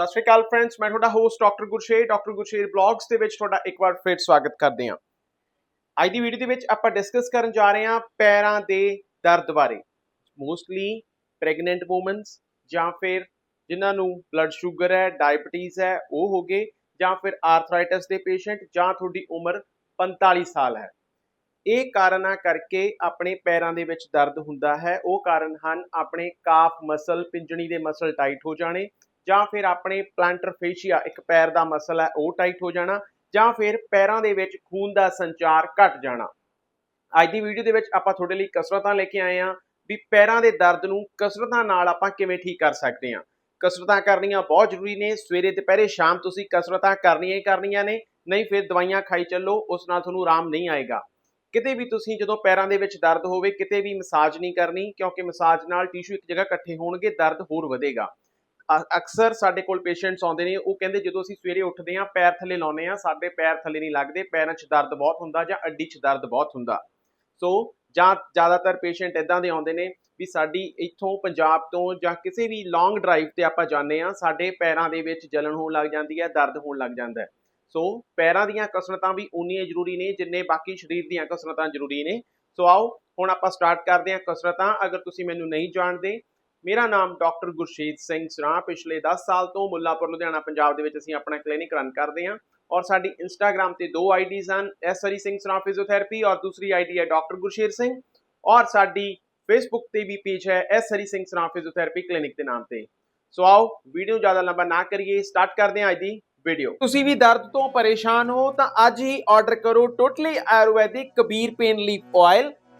ਸਤਿ ਸ਼੍ਰੀ ਅਕਾਲ ਫਰੈਂਡਸ ਮੈਂ ਤੁਹਾਡਾ host doctor Gursher doctor Gursher blogs ਦੇ ਵਿੱਚ ਤੁਹਾਡਾ ਇੱਕ ਵਾਰ ਫਿਰ ਸਵਾਗਤ ਕਰਦੇ ਹਾਂ। ਅੱਜ ਦੀ ਵੀਡੀਓ ਦੇ ਵਿੱਚ ਆਪਾਂ ਡਿਸਕਸ ਕਰਨ ਜਾ ਰਹੇ ਹਾਂ ਪੈਰਾਂ ਦੇ ਦਰਦ ਬਾਰੇ। ਮੋਸਟਲੀ ਪ੍ਰੈਗਨੈਂਟ ਔਮਨਸ ਜਾਂ ਫਿਰ ਜਿਨ੍ਹਾਂ ਨੂੰ ਬਲੱਡ ਸ਼ੂਗਰ ਹੈ ਡਾਇਬੀਟੀਜ਼ ਹੈ, ਉਹ ਹੋ ਗਏ, ਜਾਂ ਫਿਰ ਆਰਥਰਾਈਟਿਸ ਦੇ ਪੇਸ਼ੈਂਟ ਜਾਂ ਤੁਹਾਡੀ ਉਮਰ 45 ਸਾਲ ਹੈ। ਇਹ ਕਾਰਨਾਂ ਕਰਕੇ ਆਪਣੇ ਪੈਰਾਂ ਦੇ ਵਿੱਚ ਦਰਦ ਹੁੰਦਾ ਹੈ। ਉਹ ਕਾਰਨ ਹਨ, ਆਪਣੇ ਕਾਫ ਮਸਲ ਪਿੰਜਣੀ ਦੇ ਮਸਲ ਟਾਈਟ ਹੋ ਜਾਣੇ ਜਾਂ ਫਿਰ ਆਪਣੇ ਪਲਾਂਟਰ ਫੇਸ਼ੀਆ ਇੱਕ ਪੈਰ ਦਾ ਮਸਲ ਹੈ, ਉਹ ਟਾਈਟ ਹੋ ਜਾਣਾ, ਜਾਂ ਫਿਰ ਪੈਰਾਂ ਦੇ ਵਿੱਚ ਖੂਨ ਦਾ ਸੰਚਾਰ ਘਟ ਜਾਣਾ। ਅੱਜ ਦੀ ਵੀਡੀਓ ਦੇ ਵਿੱਚ ਆਪਾਂ ਤੁਹਾਡੇ ਲਈ ਕਸਰਤਾਂ ਲੈ ਕੇ ਆਏ ਹਾਂ ਵੀ ਪੈਰਾਂ ਦੇ ਦਰਦ ਨੂੰ ਕਸਰਤਾਂ ਨਾਲ ਆਪਾਂ ਕਿਵੇਂ ਠੀਕ ਕਰ ਸਕਦੇ ਹਾਂ। ਕਸਰਤਾਂ ਕਰਨੀਆਂ ਬਹੁਤ ਜ਼ਰੂਰੀ ਨੇ, ਸਵੇਰੇ, ਦੁਪਹਿਰੇ, ਸ਼ਾਮ ਤੁਸੀਂ ਕਸਰਤਾਂ ਕਰਨੀਆਂ ਹੀ ਕਰਨੀਆਂ ਨੇ, ਨਹੀਂ ਫਿਰ ਦਵਾਈਆਂ ਖਾਈ ਚੱਲੋ, ਉਸ ਨਾਲ ਤੁਹਾਨੂੰ ਆਰਾਮ ਨਹੀਂ ਆਏਗਾ। ਕਿਤੇ ਵੀ ਤੁਸੀਂ ਜਦੋਂ ਪੈਰਾਂ ਦੇ ਵਿੱਚ ਦਰਦ ਹੋਵੇ, ਕਿਤੇ ਵੀ ਮਸਾਜ ਨਹੀਂ ਕਰਨੀ, ਕਿਉਂਕਿ ਮਸਾਜ ਨਾਲ ਟਿਸ਼ੂ ਇੱਕ ਜਗ੍ਹਾ ਇਕੱਠੇ ਹੋਣਗੇ, ਦਰਦ ਹੋਰ ਵਧੇਗਾ। ਅਕਸਰ ਸਾਡੇ ਕੋਲ ਪੇਸ਼ੈਂਟਸ ਆਉਂਦੇ ਨੇ, ਉਹ ਕਹਿੰਦੇ ਜਦੋਂ ਅਸੀਂ ਸਵੇਰੇ ਉੱਠਦੇ ਹਾਂ, ਪੈਰ ਥੱਲੇ ਲਾਉਨੇ ਆ ਸਾਡੇ ਪੈਰ ਥੱਲੇ ਨਹੀਂ ਲੱਗਦੇ, ਪੈਰਾਂ 'ਚ ਦਰਦ ਬਹੁਤ ਹੁੰਦਾ ਜਾਂ ਅੱਡੀ 'ਚ ਦਰਦ ਬਹੁਤ ਹੁੰਦਾ। ਸੋ, ਜਾਂ ਜ਼ਿਆਦਾਤਰ ਪੇਸ਼ੈਂਟ ਇਦਾਂ ਦੇ ਆਉਂਦੇ ਨੇ ਵੀ ਸਾਡੀ ਇੱਥੋਂ ਪੰਜਾਬ ਤੋਂ ਜਾਂ ਕਿਸੇ ਵੀ ਲੌਂਗ ਡਰਾਈਵ ਤੇ ਆਪਾਂ ਜਾਂਦੇ ਆ ਸਾਡੇ ਪੈਰਾਂ ਦੇ ਵਿੱਚ ਜਲਨ ਹੋਣ ਲੱਗ ਜਾਂਦੀ ਹੈ, ਦਰਦ ਹੋਣ ਲੱਗ ਜਾਂਦਾ ਹੈ। ਸੋ, ਪੈਰਾਂ ਦੀਆਂ ਕਸਰਤਾਂ ਵੀ ਉਨੀਆਂ ਜ਼ਰੂਰੀ ਨੇ ਜਿੰਨੇ ਬਾਕੀ ਸਰੀਰ ਦੀਆਂ ਕਸਰਤਾਂ ਜ਼ਰੂਰੀ ਨੇ। ਸੋ ਆਓ, ਹੁਣ ਆਪਾਂ ਸਟਾਰਟ ਕਰਦੇ ਹਾਂ ਕਸਰਤਾਂ। ਅਗਰ ਤੁਸੀਂ ਮੈਨੂੰ ਨਹੀਂ ਜਾਣਦੇ ਮੇਰਾ ਨਾਮ ਡਾਕਟਰ ਗੁਰਸ਼ੀਤ ਸਿੰਘ ਸਰਾਂ ਪਿਛਲੇ 10 ਸਾਲ ਤੋਂ ਮੁੱਲਾਪੁਰ, ਲੁਧਿਆਣਾ, ਪੰਜਾਬ ਦੇ ਵਿੱਚ ਅਸੀਂ ਆਪਣਾ ਕਲੀਨਿਕ ਰਨ ਕਰਦੇ ਹਾਂ ਔਰ ਸਾਡੀ ਇੰਸਟਾਗ੍ਰam ਤੇ ਦੋ ਆਈਡੀਜ਼ ਹਨ ਐਸ ਹਰੀ ਸਿੰਘ ਸਰਾਂ ਫਿਜ਼ੀਓਥੈਰੇਪੀ ਔਰ ਦੂਸਰੀ ਆਈਡੀ ਹੈ ਡਾਕਟਰ ਗੁਰਸ਼ੇਰ ਸਿੰਘ ਔਰ ਸਾਡੀ ਫੇਸਬੁੱਕ ਤੇ ਵੀ ਪੇਜ ਹੈ S Hari Singh Sran physiotherapy clinic ਦੇ ਨਾਮ ਤੇ। ਸੋ ਆਓ ਵੀਡੀਓ ਜ਼ਿਆਦਾ ਲੰਬਾ ਨਾ ਕਰੀਏ ਸਟਾਰਟ ਕਰਦੇ ਹਾਂ ਅੱਜ ਦੀ ਵੀਡੀਓ ਤੁਸੀਂ ਵੀ ਦਰਦ ਤੋਂ ਪਰੇਸ਼ਾਨ ਹੋ ਤਾਂ ਅੱਜ ਹੀ ਆਰਡਰ ਕਰੋ totally Ayurvedic Kabir pain leaf oil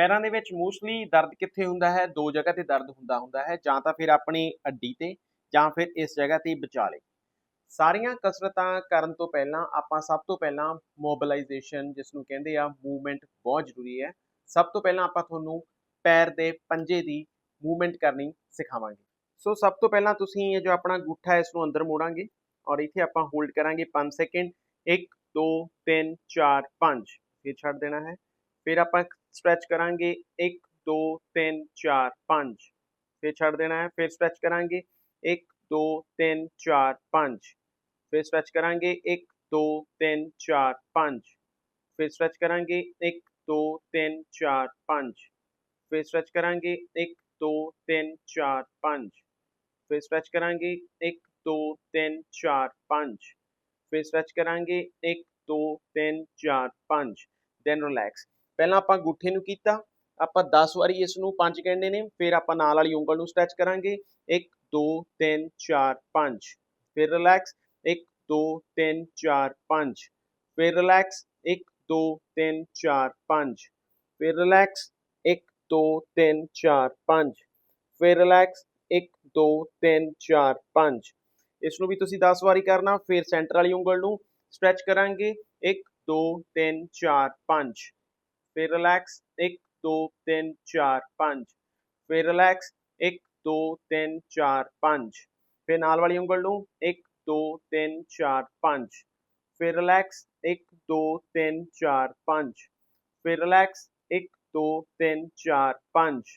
ਪੈਰਾਂ ਦੇ ਵਿੱਚ ਮੋਸਟਲੀ ਦਰਦ ਕਿੱਥੇ ਹੁੰਦਾ ਹੈ? ਦੋ ਜਗ੍ਹਾ ਤੇ ਦਰਦ ਹੁੰਦਾ ਹੁੰਦਾ ਹੈ, ਜਾਂ ਤਾਂ ਫਿਰ ਆਪਣੀ ਅੱਡੀ ਤੇ, ਜਾਂ ਫਿਰ ਇਸ ਜਗ੍ਹਾ ਤੇ ਵਿਚਾਲੇ। ਸਾਰੀਆਂ ਕਸਰਤਾਂ ਕਰਨ ਤੋਂ ਪਹਿਲਾਂ ਆਪਾਂ ਸਭ ਤੋਂ ਪਹਿਲਾਂ ਮੋਬਿਲਾਈਜੇਸ਼ਨ ਜਿਸ ਨੂੰ ਕਹਿੰਦੇ ਆ ਮੂਵਮੈਂਟ ਬਹੁਤ ਜ਼ਰੂਰੀ ਹੈ। ਸਭ ਤੋਂ ਪਹਿਲਾਂ ਆਪਾਂ ਤੁਹਾਨੂੰ ਪੈਰ ਦੇ ਪੰਜੇ ਦੀ ਮੂਵਮੈਂਟ ਕਰਨੀ ਸਿਖਾਵਾਂਗੇ। ਸੋ ਸਭ ਤੋਂ ਪਹਿਲਾਂ ਤੁਸੀਂ ਇਹ ਜੋ ਆਪਣਾ ਗੁੱਠਾ ਇਸ ਨੂੰ ਅੰਦਰ ਮੋੜਾਂਗੇ ਔਰ ਇੱਥੇ ਆਪਾਂ ਹੋਲਡ ਕਰਾਂਗੇ 5 ਸੈਕਿੰਡ 1 2 3 4 5 ਫਿਰ ਛੱਡ ਦੇਣਾ ਹੈ। ਫਿਰ ਆਪਾਂ ਸਟ੍ਰੈਚ ਕਰਾਂਗੇ 1 2 3 4 5 ਫਿਰ ਛੱਡ ਦੇਣਾ ਹੈ ਫਿਰ ਸਟ੍ਰੈਚ ਕਰਾਂਗੇ 1 2 3 4 5 ਫਿਰ ਸਟ੍ਰੈਚ ਕਰਾਂਗੇ 1 2 3 4 5 ਫਿਰ ਸਟ੍ਰੈਚ ਕਰਾਂਗੇ 1 2 3 4 5 ਫਿਰ ਸਟ੍ਰੈਚ ਕਰਾਂਗੇ 1 2 3 4 5 ਫਿਰ ਸਟ੍ਰੈਚ ਕਰਾਂਗੇ 1 2 3 4 5 ਫਿਰ ਸਟ੍ਰੈਚ ਕਰਾਂਗੇ 1 2 3 4 5 ਦੈਨ ਰਿਲੈਕਸ ਪਹਿਲਾਂ ਆਪਾਂ ਗੁੱਠੇ ਨੂੰ ਕੀਤਾ, ਆਪਾਂ 10 ਵਾਰੀ ਇਸ ਨੂੰ ਪੰਜ ਕਹਿੰਦੇ ਨੇ, ਫਿਰ ਆਪਾਂ ਨਾਲ ਵਾਲੀ ਉਂਗਲ ਨੂੰ ਸਟ੍ਰੈਚ ਕਰਾਂਗੇ। 1 2 3 4 5 ਫਿਰ ਰਿਲੈਕਸ 1 2 3 4 5 ਫਿਰ ਰਿਲੈਕਸ 1 2 3 4 5 ਫਿਰ ਰਿਲੈਕਸ 1 2 3 4 5 ਫਿਰ ਰਿਲੈਕਸ 1 2 3 4 5 ਇਸ ਨੂੰ ਵੀ ਤੁਸੀਂ 10 ਵਾਰੀ ਕਰਨਾ, ਫਿਰ ਸੈਂਟਰ ਵਾਲੀ ਉਂਗਲ ਨੂੰ ਸਟ੍ਰੈਚ ਕਰਾਂਗੇ। 1 2 3 4 5 ਫਿਰ ਰਿਲੈਕਸ 1 2 3 4 5 ਫਿਰ ਰਿਲੈਕਸ 1 2 3 4 5 ਫਿਰ ਨਾਲ ਵਾਲੀ ਉਂਗਲ ਨੂੰ 1 2 3 4 5 ਫਿਰ ਰਿਲੈਕਸ 1 2 3 4 5 ਫਿਰ ਰਿਲੈਕਸ 1 2 3 4 5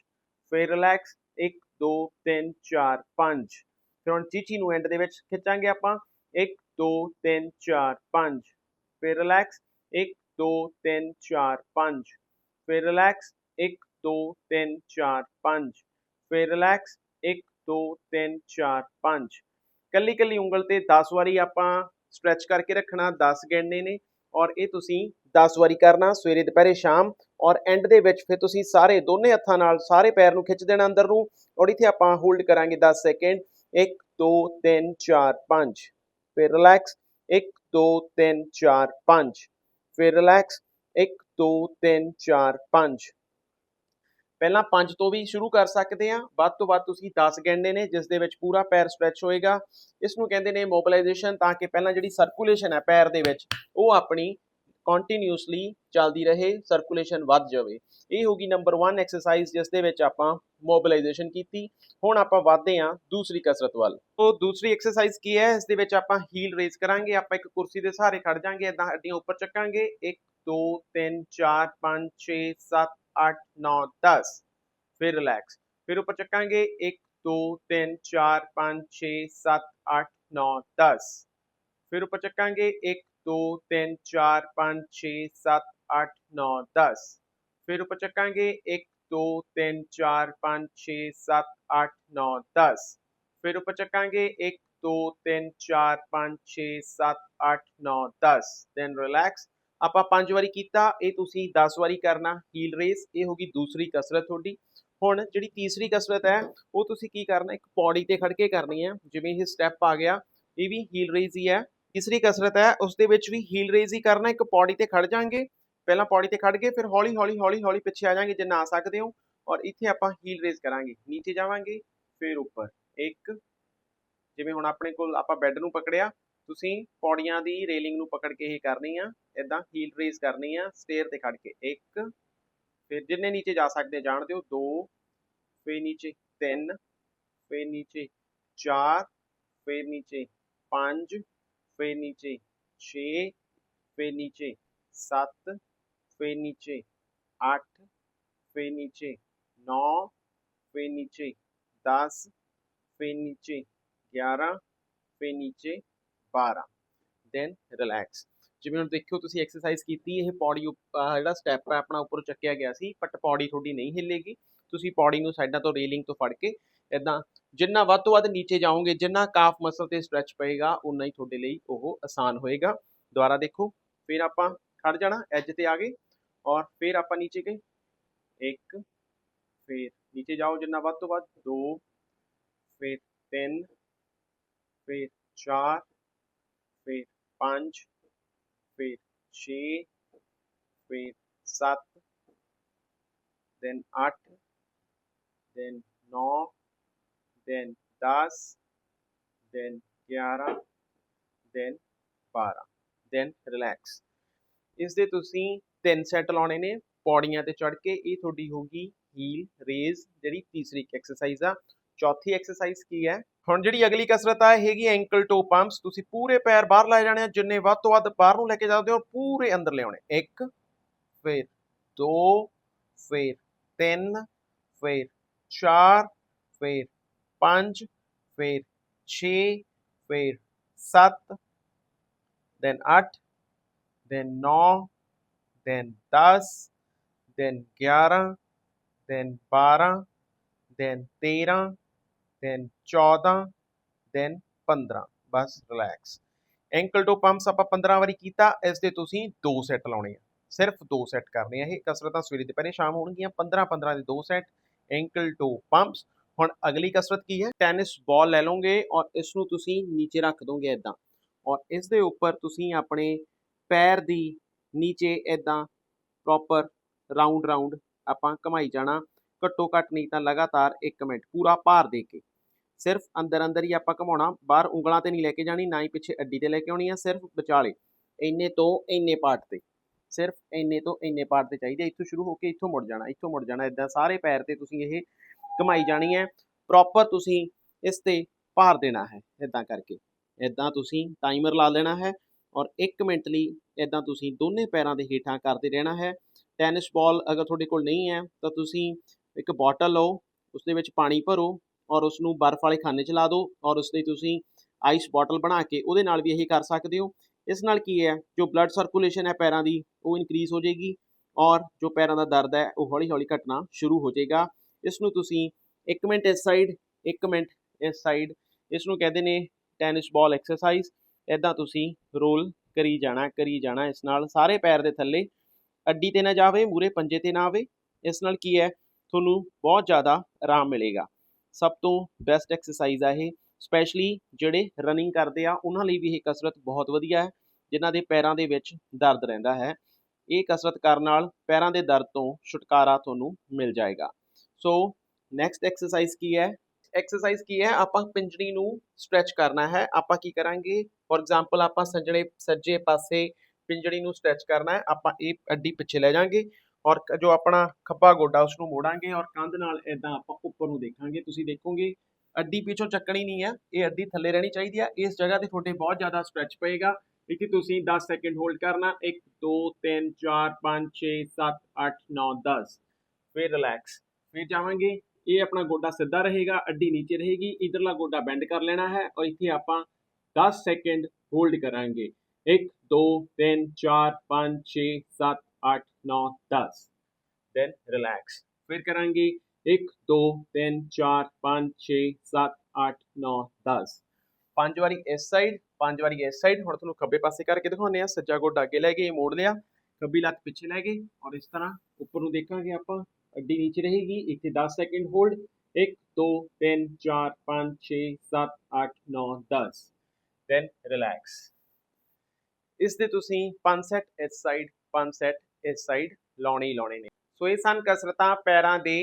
ਫਿਰ ਰਿਲੈਕਸ 1 2 3 4 5 ਫਿਰ ਹੁਣ ਚੀਚੀ ਨੂੰ ਐਂਡ ਦੇ ਵਿੱਚ ਖਿੱਚਾਂਗੇ ਆਪਾਂ। 1 2 3 4 5 ਫਿਰ ਰਿਲੈਕਸ 1 2 3 4 5 ਫਿਰ ਰਿਲੈਕਸ 1 2 3 4 5 ਫਿਰ ਰਿਲੈਕਸ 1 2 3 4 5 ਕੱਲੀ ਕੱਲੀ ਉਂਗਲ ਤੇ 10 ਵਾਰੀ ਆਪਾਂ ਸਟ੍ਰੈਚ ਕਰਕੇ ਰੱਖਣਾ 10 ਗਿਣਨੇ ਨੇ ਔਰ ਇਹ ਤੁਸੀਂ 10 ਵਾਰੀ ਕਰਨਾ ਸਵੇਰੇ, ਦੁਪਹਿਰੇ, ਸ਼ਾਮ ਔਰ ਐਂਡ ਦੇ ਵਿੱਚ ਫਿਰ ਤੁਸੀਂ ਸਾਰੇ ਦੋਨੇ ਹੱਥਾਂ ਨਾਲ ਸਾਰੇ ਪੈਰ ਨੂੰ ਖਿੱਚ ਦੇਣਾ ਅੰਦਰ ਨੂੰ ਔਰ ਇੱਥੇ ਆਪਾਂ ਹੋਲਡ ਕਰਾਂਗੇ 10 ਸੈਕਿੰਡ 1 2 3 4 5 ਫਿਰ ਰਿਲੈਕਸ 1 2 3 4 5 ਫਿਰ ਰਿਲੈਕਸ 1 2 3 4 5 ਪਹਿਲਾਂ 5 ਤੋਂ ਵੀ ਸ਼ੁਰੂ ਕਰ ਸਕਦੇ ਆ ਵੱਧ ਤੋਂ ਵੱਧ ਤੁਸੀਂ 10 ਗੈਂਡੇ ਨੇ, ਜਿਸ ਦੇ ਵਿੱਚ ਪੂਰਾ ਪੈਰ ਸਟ੍ਰੈਚ ਹੋਏਗਾ। ਇਸ ਨੂੰ ਕਹਿੰਦੇ ਨੇ ਮੋਬਿਲਾਈਜੇਸ਼ਨ ਤਾਂ ਕਿ ਪਹਿਲਾਂ ਜਿਹੜੀ ਸਰਕੂਲੇਸ਼ਨ ਹੈ ਪੈਰ ਦੇ ਵਿੱਚ, ਉਹ ਆਪਣੀ ਕੰਟੀਨਿਊਸਲੀ ਚੱਲਦੀ ਰਹੇ ਸਰਕੂਲੇਸ਼ਨ ਵੱਧ ਜਾਵੇ। ਇਹ ਹੋਗੀ ਨੰਬਰ 1 ਐਕਸਰਸਾਈਜ਼ ਜਿਸ ਦੇ ਵਿੱਚ ਆਪਾਂ ਮੋਬਿਲਾਈਜੇਸ਼ਨ ਕੀਤੀ। ਹੁਣ ਆਪਾਂ ਵਧਦੇ ਹਾਂ ਦੂਸਰੀ ਕਸਰਤ ਵੱਲ। ਤੋਂ ਦੂਸਰੀ ਐਕਸਰਸਾਈਜ਼ ਕੀ ਹੈ? ਇਸ ਦੇ ਵਿੱਚ ਆਪਾਂ ਹੀਲ ਰੇਜ਼ ਕਰਾਂਗੇ, ਆਪਾਂ ਇੱਕ ਕੁਰਸੀ ਦੇ ਸਹਾਰੇ ਖੜ ਜਾਾਂਗੇ ਇਦਾਂ ਹੱਡੀਆਂ ਉੱਪਰ ਚੱਕਾਂਗੇ। 1 2 3 4 5 6 7 8 9 10 ਫਿਰ ਰਿਲੈਕਸ ਫਿਰ ਉੱਪਰ ਚੱਕਾਂਗੇ। 1 2 3 4 5 6 7 8 9 10 ਫਿਰ ਉੱਪਰ ਚੱਕਾਂਗੇ। 1 2 3 4 5 6 7 8 9 10 ਫਿਰ ਉੱਪਰ ਚੱਕਾਂਗੇ 1 2 3 4 5 6 7 8 9 10 ਫਿਰ ਉੱਪਰ ਚੱਕਾਂਗੇ 1 2 3 4 5 6 7 8 9 10 ਦੈਨ ਰਿਲੈਕਸ ਆਪਾਂ ਪੰਜ ਵਾਰੀ ਕੀਤਾ ਇਹ ਤੁਸੀਂ 10 ਵਾਰੀ ਕਰਨਾ ਹੀਲ ਰੇਸ ਇਹ ਹੋਗੀ ਦੂਸਰੀ ਕਸਰਤ ਤੁਹਾਡੀ ਹੁਣ ਜਿਹੜੀ ਤੀਸਰੀ ਕਸਰਤ ਹੈ ਉਹ ਤੁਸੀਂ ਕੀ ਕਰਨਾ ਇੱਕ ਪੌੜੀ ਤੇ ਖੜ ਕੇ ਕਰਨੀ ਹੈ ਜਿਵੇਂ ਇਹ ਸਟੈਪ ਆ ਗਿਆ ਇਹ ਵੀ ਹੀਲ ਰੇਸ ਹੀ ਹੈ ਤੀਸਰੀ ਕਸਰਤ ਹੈ ਉਸ ਦੇ ਵਿੱਚ ਵੀ ਹੀਲ ਰੇਜ਼ ਹੀ ਕਰਨਾ ਇੱਕ ਪੌੜੀ ਤੇ ਖੜ ਜਾਾਂਗੇ ਪਹਿਲਾਂ ਪੌੜੀ ਤੇ ਖੜ ਗਏ, ਫਿਰ ਹੌਲੀ ਹੌਲੀ ਹੌਲੀ ਹੌਲੀ ਪਿੱਛੇ ਆ ਜਾਾਂਗੇ ਜੇ ਨਾ ਆ ਸਕਦੇ ਹੋ ਔਰ ਇੱਥੇ ਆਪਾਂ ਹੀਲ ਰੇਜ਼ ਕਰਾਂਗੇ। ਨੀਚੇ ਜਾਵਾਂਗੇ, ਫਿਰ ਉੱਪਰ। ਇੱਕ, ਜਿਵੇਂ ਹੁਣ ਆਪਣੇ ਕੋਲ ਆਪਾਂ ਬੈੱਡ ਨੂੰ ਪਕੜਿਆ, ਤੁਸੀਂ ਪੌੜੀਆਂ ਦੀ ਰੇਲਿੰਗ ਨੂੰ ਪਕੜ ਕੇ ਇਹ ਕਰਨੀ ਆ ਇਦਾਂ ਹੀਲ ਰੇਜ਼ ਕਰਨੀ ਆ ਸਟੇਅਰ ਤੇ ਖੜ ਕੇ। ਇੱਕ, ਫਿਰ ਜਿੰਨੇ ਨੀਚੇ ਜਾ ਸਕਦੇ ਜਾਣ ਦਿਓ। ਦੋ, ਫਿਰ ਨੀਚੇ ਤਿੰਨ ਫੇ ਨੀਚੇ ਚਾਰ, ਫਿਰ ਨੀਚੇ ਪੰਜ ਫੇ ਨੀਚੇ ਛੇ ਫੇ ਨੀਚੇ ਸੱਤ फिर नीचे आठ फिर नीचे नौ फिर नीचे दस फिर नीचे ग्यारह फिर नीचे बारह ਦੈਨ ਰਿਲੈਕਸ ਜਿਵੇਂ ਹੁਣ ਦੇਖਿਓ ਤੁਸੀਂ ਐਕਸਰਸਾਈਜ਼ ਕੀਤੀ ਇਹ ਪੌੜੀ ਜਿਹੜਾ ਸਟੈਪ ਹੈ ਆਪਣਾ ਉੱਪਰ ਚੱਕਿਆ ਗਿਆ ਸੀ ਬਟ ਪੌੜੀ ਤੁਹਾਡੀ ਨਹੀਂ ਹਿੱਲੇਗੀ ਤੁਸੀਂ ਪੌੜੀ ਨੂੰ ਸਾਈਡਾਂ ਤੋਂ ਰੇਲਿੰਗ ਤੋਂ ਫੜ ਕੇ ਇਦਾਂ ਜਿੰਨਾ ਵੱਧ ਤੋਂ ਵੱਧ ਨੀਚੇ ਜਾਓਗੇ ਜਿੰਨਾ ਕਾਫ ਮਸਲ ਤੇ ਸਟ੍ਰੈਚ ਪਏਗਾ ਉਨਾ ਹੀ ਤੁਹਾਡੇ ਲਈ ਉਹ ਆਸਾਨ ਹੋਏਗਾ ਦੁਬਾਰਾ ਦੇਖੋ ਫਿਰ ਆਪਾਂ ਖੜ ਜਾਣਾ ਐਜ ਤੇ ਆ ਗਏ ਔਰ ਫਿਰ ਆਪਾਂ ਨੀਚੇ ਗਏ ਇੱਕ ਫਿਰ ਨੀਚੇ ਜਾਓ ਜਿੰਨਾ ਵੱਧ ਤੋਂ ਵੱਧ ਦੋ ਫਿਰ ਤਿੰਨ ਫਿਰ ਚਾਰ ਫਿਰ ਪੰਜ ਫਿਰ 6 ਫਿਰ 7 then 8 then 9 then 10 then 11 then 12 then relax ਇਸ ਦੇ ਤੁਸੀਂ ਤਿੰਨ ਸੈੱਟ ਲਾਉਣੇ ਨੇ, ਪੌੜੀਆਂ ਤੇ ਚੜ ਕੇ ਇਹ ਤੁਹਾਡੀ ਹੋਗੀ ਹੀਲ ਰੇਜ਼ ਜਿਹੜੀ ਤੀਸਰੀ ਐਕਸਰਸਾਈਜ਼ ਆ। ਚੌਥੀ ਐਕਸਰਸਾਈਜ਼ ਕੀ ਹੈ? ਹੁਣ ਜਿਹੜੀ ਅਗਲੀ ਕਸਰਤ ਆ, ਇਹ ਹੈਗੀ ਐਂਕਲ ਟੋ ਪੰਪਸ ਤੁਸੀਂ ਪੂਰੇ ਪੈਰ ਬਾਹਰ ਲੈ ਜਾਣੇ ਆ, ਜਿੰਨੇ ਵੱਧ ਤੋਂ ਵੱਧ ਬਾਹਰ ਨੂੰ ਲੈ ਕੇ ਜਾਂਦੇ ਹੋ, ਪੂਰੇ ਅੰਦਰ ਲਿਆਉਣੇ। ਇੱਕ, ਫਿਰ ਦੋ, ਫਿਰ ਤਿੰਨ, ਫਿਰ ਚਾਰ, ਫਿਰ ਪੰਜ, ਫਿਰ 6 ਫਿਰ 7 then 8 then 9 then 10 then 11 then 12 then 13 then 14 then 15 ਬਸ ਰਿਲੈਕਸ ਐਂਕਲ ਟੋ ਪੰਪਸ ਆਪਾਂ 15 ਵਾਰੀ ਕੀਤਾ ਇਸ ਦੇ ਤੁਸੀਂ ਦੋ ਸੈੱਟ ਲਾਉਣੇ ਆ। ਸਿਰਫ ਦੋ ਸੈੱਟ ਕਰਨੇ ਆ। ਇਹ ਕਸਰਤਾਂ ਸਵੇਰੇ ਦੁਪਹਿਰੇ, ਸ਼ਾਮ ਹੋਣਗੀਆਂ। 15 15 ਦੇ ਦੋ ਸੈੱਟ ਐਂਕਲ ਟੋ ਪੰਪਸ ਹੁਣ ਅਗਲੀ ਕਸਰਤ ਕੀ ਹੈ? ਟੈਨਿਸ ਬਾਲ ਲੈ ਲਓਗੇ ਔਰ ਇਸ ਨੂੰ ਤੁਸੀਂ ਨੀਚੇ ਰੱਖ ਦੋਗੇ ਇਦਾਂ ਔਰ ਇਸ ਦੇ ਉੱਪਰ ਤੁਸੀਂ ਆਪਣੇ ਪੈਰ ਦੀ ਨੀਚੇ ਇਦਾਂ ਪ੍ਰੋਪਰ ਰਾਉਂਡ ਰਾਉਂਡ ਆਪਾਂ ਘਮਾਈ ਜਾਣਾ। ਘੱਟੋ ਘੱਟ ਨਹੀਂ ਤਾਂ ਲਗਾਤਾਰ 1 ਮਿੰਟ ਪੂਰਾ ਭਾਰ ਦੇ ਕੇ। ਸਿਰਫ ਅੰਦਰ ਅੰਦਰ ਹੀ ਆਪਾਂ ਘਮਾਉਣਾ। ਬਾਹਰ ਉਂਗਲਾਂ ਤੇ ਨਹੀਂ ਲੈ ਕੇ ਜਾਣੀ, ਨਾ ਹੀ ਪਿੱਛੇ ਅੱਡੀ ਤੇ ਲੈ ਕੇ ਆਉਣੀ ਆ, ਸਿਰਫ ਵਿਚਾਲੇ। ਇੰਨੇ ਤੋਂ ਇੰਨੇ ਪਾਰਟ ਤੇ। ਸਿਰਫ ਇੰਨੇ ਤੋਂ ਇੰਨੇ ਪਾਰਟ ਤੇ ਚਾਹੀਦੇ। ਇੱਥੋਂ ਸ਼ੁਰੂ ਹੋ ਕੇ ਇੱਥੋਂ ਮੁੜ ਜਾਣਾ, ਇੱਥੋਂ ਮੁੜ ਜਾਣਾ। ਇਦਾਂ ਸਾਰੇ ਪੈਰ ਤੇ ਤੁਸੀਂ ਇਹ ਘਮਾਈ ਜਾਣੀ ਹੈ। ਪ੍ਰੋਪਰ ਤੁਸੀਂ ਇਸ ਤੇ ਭਾਰ ਦੇਣਾ ਹੈ ਇਦਾਂ ਕਰਕੇ। ਇਦਾਂ ਤੁਸੀਂ ਟਾਈਮਰ ਲਾ ਲੈਣਾ ਹੈ। ਔਰ 1 ਮਿੰਟ ਲਈ ਇਦਾਂ ਤੁਸੀਂ ਦੋਨੇ ਪੈਰਾਂ ਦੇ ਹੇਠਾਂ ਕਰਦੇ ਰਹਿਣਾ ਹੈ। ਟੈਨਿਸ ਬਾਲ ਅਗਰ ਤੁਹਾਡੇ ਕੋਲ ਨਹੀਂ ਹੈ, ਤਾਂ ਤੁਸੀਂ ਇੱਕ ਬੋਟਲ ਲਓ ਉਸ ਦੇ ਵਿੱਚ ਪਾਣੀ ਭਰੋ ਔਰ ਉਸ ਨੂੰ ਬਰਫ਼ ਵਾਲੇ ਖਾਨੇ 'ਚ ਲਾ ਦਿਓ ਔਰ ਉਸ ਲਈ ਤੁਸੀਂ ਆਈਸ ਬੋਟਲ ਬਣਾ ਕੇ ਉਹਦੇ ਨਾਲ ਵੀ ਇਹ ਕਰ ਸਕਦੇ ਹੋ। ਇਸ ਨਾਲ ਕੀ ਹੈ, ਜੋ ਬਲੱਡ ਸਰਕੂਲੇਸ਼ਨ ਹੈ ਪੈਰਾਂ ਦੀ, ਉਹ ਇਨਕਰੀਜ਼ ਹੋ ਜਾਏਗੀ ਔਰ ਜੋ ਪੈਰਾਂ ਦਾ ਦਰਦ ਹੈ, ਉਹ ਹੌਲੀ ਹੌਲੀ ਘਟਣਾ ਸ਼ੁਰੂ ਹੋ ਜਾਏਗਾ। ਇਸ ਨੂੰ ਤੁਸੀਂ 1 ਮਿੰਟ ਇਸ ਸਾਈਡ 1 ਮਿੰਟ ਇਸ ਸਾਈਡ ਇਸ ਨੂੰ ਕਹਿੰਦੇ ਨੇ ਟੈਨਿਸ ਬਾਲ ਐਕਸਰਸਾਈਜ਼ ਇਦਾਂ ਤੁਸੀਂ ਰੋਲ ਕਰੀ ਜਾਣਾ ਕਰੀ ਜਾਣਾ ਇਸ ਨਾਲ, ਸਾਰੇ ਪੈਰ ਦੇ ਥੱਲੇ। ਅੱਡੀ ਤੇ ਨਾ ਜਾਵੇ ਮੂਰੇ ਪੰਜੇ ਤੇ ਨਾ ਆਵੇ। ਇਸ ਨਾਲ ਕੀ ਹੈ? ਤੁਹਾਨੂੰ ਬਹੁਤ ਜ਼ਿਆਦਾ ਆਰਾਮ ਮਿਲੇਗਾ। ਸਭ ਤੋਂ ਬੈਸਟ ਐਕਸਰਸਾਈਜ਼ ਆ ਇਹ। ਸਪੈਸ਼ਲੀ ਜਿਹੜੇ ਰਨਿੰਗ ਕਰਦੇ ਆ, ਉਹਨਾਂ ਲਈ ਵੀ ਇਹ ਕਸਰਤ ਬਹੁਤ ਵਧੀਆ ਹੈ, ਜਿਨ੍ਹਾਂ ਦੇ ਪੈਰਾਂ ਦੇ ਵਿੱਚ ਦਰਦ ਰਹਿੰਦਾ ਹੈ। ਇਹ ਕਸਰਤ ਕਰਨ ਨਾਲ ਪੈਰਾਂ ਦੇ ਦਰਦ ਤੋਂ ਛੁਟਕਾਰਾ ਤੁਹਾਨੂੰ ਮਿਲ ਜਾਏਗਾ। ਸੋ ਨੈਕਸਟ ਐਕਸਰਸਾਈਜ਼ ਕੀ ਹੈ? ਐਕਸਰਸਾਈਜ਼ ਕੀ ਹੈ? ਆਪਾਂ ਪਿੰਜੜੀ ਨੂੰ ਸਟ੍ਰੈਚ ਕਰਨਾ ਹੈ। ਆਪਾਂ ਕੀ ਕਰਾਂਗੇ? ਫੋਰ ਐਗਜ਼ਾਮਪਲ ਆਪਾਂ ਸੱਜਣੇ, ਸੱਜੇ ਪਾਸੇ ਪਿੰਜੜੀ ਨੂੰ ਸਟ੍ਰੈਚ ਕਰਨਾ ਹੈ। ਆਪਾਂ ਇਹ ਅੱਡੀ ਪਿੱਛੇ ਲੈ ਜਾਾਂਗੇ ਔਰ ਜੋ ਆਪਣਾ ਖੱਬਾ ਗੋਡਾ, ਉਸ ਨੂੰ ਮੋੜਾਂਗੇ ਔਰ ਕੰਧ ਨਾਲ ਇਦਾਂ ਆਪਾਂ ਉੱਪਰ ਨੂੰ ਦੇਖਾਂਗੇ। ਤੁਸੀਂ ਦੇਖੋਗੇ, ਅੱਡੀ ਪਿੱਛੋਂ ਚੱਕਣੀ ਨਹੀਂ ਹੈ। ਇਹ ਅੱਡੀ ਥੱਲੇ ਰਹਿਣੀ ਚਾਹੀਦੀ ਹੈ। ਇਸ ਜਗ੍ਹਾ ਤੇ ਤੁਹਾਡੇ ਬਹੁਤ ਜ਼ਿਆਦਾ ਸਟ੍ਰੈਚ ਪਏਗਾ। ਇੱਥੇ ਤੁਸੀਂ 10 ਸੈਕਿੰਡ ਹੋਲਡ ਕਰਨਾ। 1 2 3 4 5 6 7 8 9 10 ਫਿਰ ਰਿਲੈਕਸ ਫਿਰ ਜਾਵਾਂਗੇ। ਇਹ ਆਪਣਾ ਗੋਡਾ ਸਿੱਧਾ ਰਹੇਗਾ, ਅੱਡੀ ਨੀਚੇ ਰਹੇਗੀ, ਇਧਰਲਾ ਗੋਡਾ ਬੈਂਡ ਕਰ ਲੈਣਾ ਹੈ ਔਰ ਇੱਥੇ ਆਪਾਂ 10 ਸੈਕਿੰਡ ਹੋਲਡ ਕਰਾਂਗੇ। 1 2 3 4 5 6 7 8 9 10 ਦੈਨ ਰਿਲੈਕਸ ਫਿਰ ਕਰਾਂਗੇ 1 2 3 4 5 6 7 8 9 10 ਪੰਜ ਵਾਰੀ ਇਸ ਸਾਈਡ ਪੰਜ ਵਾਰੀ ਇਸ ਸਾਈਡ ਹੁਣ ਤੁਹਾਨੂੰ ਖੱਬੇ ਪਾਸੇ ਕਰਕੇ ਦਿਖਾਉਂਦੇ ਆ ਸੱਜਾ ਗੋਡਾ ਅੱਗੇ ਲੈ ਗਏ ਮੋੜ ਲਿਆ। ਖੱਬੀ ਲੱਤ ਪਿੱਛੇ ਲੈ ਗਏ ਔਰ ਇਸ ਤਰ੍ਹਾਂ ਉੱਪਰ ਨੂੰ ਦੇਖਾਂਗੇ ਆਪਾਂ। ਅੱਡੀ ਨੀਚੇ ਰਹੇਗੀ। ਇੱਥੇ 10 ਸੈਕਿੰਡ ਹੋਲਡ 1 2 3 4 5 6 7 8 9 10 ਦੈਨ ਰਿਲੈਕਸ ਇਸ ਦੇ ਤੁਸੀਂ 5 ਸੈਟ ਇਸ ਸਾਈਡ 5 ਸੈਟ ਇਸ ਸਾਈਡ ਲਾਉਣੇ ਹੀ ਲਾਉਣੇ ਨੇ। ਸੋ ਇਹ ਸਨ ਕਸਰਤਾਂ ਪੈਰਾਂ ਦੇ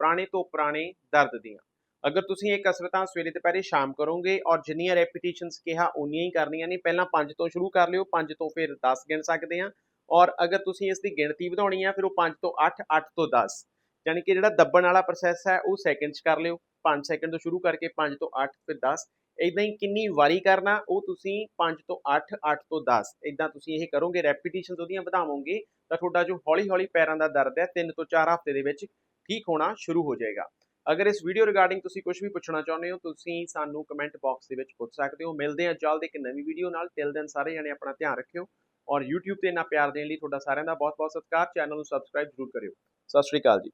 ਪੁਰਾਣੇ ਤੋਂ ਪੁਰਾਣੇ ਦਰਦ ਦੀਆਂ। ਅਗਰ ਤੁਸੀਂ ਇਹ ਕਸਰਤਾਂ ਸਵੇਰੇ ਦੁਪਹਿਰੇ ਸ਼ਾਮ ਕਰੋਗੇ ਔਰ ਜਿੰਨੀਆਂ ਰੈਪੀਟੀਸ਼ਨਸ ਕਿਹਾ ਉਨੀਆਂ ਹੀ ਕਰਨੀਆਂ ਨੇ। ਪਹਿਲਾਂ 5 ਤੋਂ ਸ਼ੁਰੂ ਕਰ ਲਿਓ 5 ਤੋਂ ਫਿਰ 10 ਗਿਣ ਸਕਦੇ ਆ ਔਰ ਅਗਰ ਤੁਸੀਂ ਇਸ ਦੀ ਗਿਣਤੀ ਵਧਾਉਣੀ ਆ, ਫਿਰ ਉਹ 5 ਤੋਂ 8 8 ਤੋਂ 10 ਯਾਨੀ ਕਿ ਜਿਹੜਾ ਦੱਬਣ ਵਾਲਾ ਪ੍ਰੋਸੈਸ ਹੈ, ਉਹ ਸੈਕਿੰਡ 'ਚ ਕਰ ਲਿਓ। 5 ਸੈਕਿੰਡ ਤੋਂ ਸ਼ੁਰੂ ਕਰਕੇ 5 ਤੋਂ 8 ਫਿਰ 10 ਇਦਾਂ ਹੀ ਕਿੰਨੀ ਵਾਰੀ ਕਰਨਾ, ਉਹ ਤੁਸੀਂ 5 ਤੋਂ 8 8 ਤੋਂ 10 ਇਦਾਂ ਤੁਸੀਂ ਇਹ ਕਰੋਗੇ ਰੈਪੀਟੀਸ਼ਨਸ ਉਹਦੀਆਂ ਵਧਾਵੋਗੇ, ਤਾਂ ਤੁਹਾਡਾ ਜੋ ਹੌਲੀ ਹੌਲੀ ਪੈਰਾਂ ਦਾ ਦਰਦ ਹੈ 3 ਤੋਂ 4 ਹਫ਼ਤੇ ਦੇ ਵਿੱਚ ਠੀਕ ਹੋਣਾ ਸ਼ੁਰੂ ਹੋ ਜਾਏਗਾ। ਅਗਰ ਇਸ ਵੀਡੀਓ ਰਿਗਾਰਡਿੰਗ ਤੁਸੀਂ ਕੁਝ ਵੀ ਪੁੱਛਣਾ ਚਾਹੁੰਦੇ ਹੋ, ਤੁਸੀਂ ਸਾਨੂੰ ਕਮੈਂਟ ਬਾਕਸ ਦੇ ਵਿੱਚ ਪੁੱਛ ਸਕਦੇ ਹੋ। ਮਿਲਦੇ ਹਾਂ ਜਲਦ ਇੱਕ ਨਵੀਂ ਵੀਡੀਓ ਨਾਲ। ਤਿਲ ਦਿਨ ਸਾਰੇ ਜਣੇ ਆਪਣਾ ਧਿਆਨ ਰੱਖਿਓ ਔਰ YouTube ਤੇ ਇੰਨਾ ਪਿਆਰ ਦੇਣ ਲਈ ਤੁਹਾਡਾ ਸਾਰਿਆਂ ਦਾ ਬਹੁਤ ਬਹੁਤ ਸਤਿਕਾਰ। ਚੈਨਲ ਨੂੰ ਸਬਸਕ੍ਰਾਈਬ ਜ਼ਰੂਰ ਕਰਿਓ। ਸਤਿ ਸ਼੍ਰੀ ਅਕਾਲ ਜੀ।